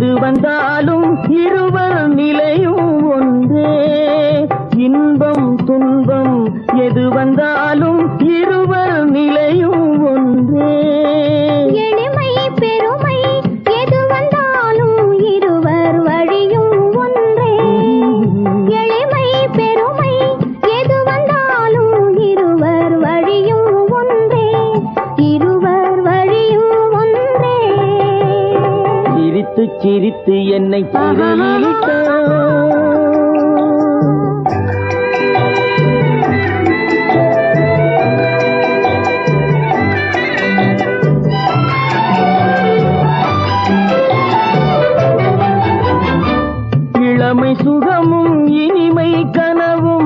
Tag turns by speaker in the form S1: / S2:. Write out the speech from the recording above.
S1: எது வந்தாலும் இருவர் நிலையும் ஒன்றே. இன்பம் துன்பம் எது வந்தாலும்
S2: இரு
S1: சிரித்து சிரித்து என்னை சிறையிலிட்டான் இளமை சுகமும் இனிமை கனவும்